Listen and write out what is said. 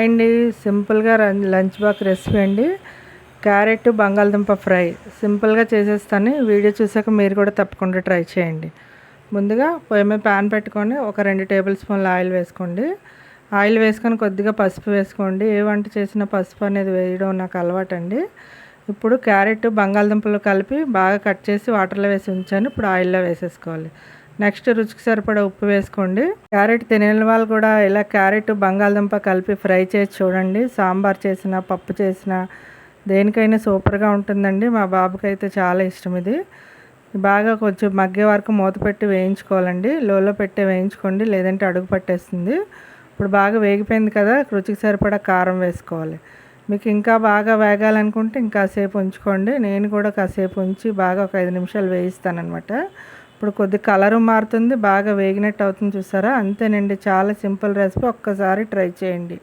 అండి సింపుల్గా lunch box recipe అండి. క్యారెట్ బంగాళదుంప ఫ్రై. సింపుల్గా చేసేస్తాను. వీడియో చూసాక మీరు కూడా తప్పకుండా ట్రై చేయండి. ముందుగా పొయ్యి మీద ప్యాన్ పెట్టుకొని ఒక రెండు టేబుల్ స్పూన్ల ఆయిల్ వేసుకోండి. ఆయిల్ వేసుకొని కొద్దిగా పసుపు వేసుకోండి. ఏ వంట చేసినా పసుపు అనేది వేయడం నాకు అలవాటండి. ఇప్పుడు క్యారెట్ బంగాళదుంపలు కలిపి బాగా కట్ చేసి వాటర్లో వేసి ఉంచాను. ఇప్పుడు ఆయిల్లో వేసేసుకోవాలి. నెక్స్ట్ రుచికి సరిపడా ఉప్పు వేసుకోండి. క్యారెట్ తినని వాళ్ళు కూడా ఇలా క్యారెట్ బంగాళదుంప కలిపి ఫ్రై చేసి చూడండి. సాంబార్ చేసిన పప్పు చేసిన దేనికైనా సూపర్గా ఉంటుందండి. మా బాబుకి అయితే చాలా ఇష్టం ఇది. బాగా కొంచెం మగ్గే వరకు మూత పెట్టి వేయించుకోవాలండి. లోలో పెట్టి వేయించుకోండి. లేదంటే అడుగు పట్టేస్తుంది. ఇప్పుడు బాగా వేగిపోయింది కదా రుచికి సరిపడా కారం వేసుకోవాలి. మీకు ఇంకా బాగా వేగాలనుకుంటే ఇంకా ఉంచుకోండి. నేను కూడా కాసేపు ఉంచి బాగా ఒక ఐదు నిమిషాలు వేయిస్తానమాట ఇప్పుడు కొద్ది కలరు మారుతుంది బాగా వేగినట్టు అవుతుంది చూసారా? అంతేనండి చాలా సింపుల్ రెసిపీ. ఒక్కసారి ట్రై చేయండి.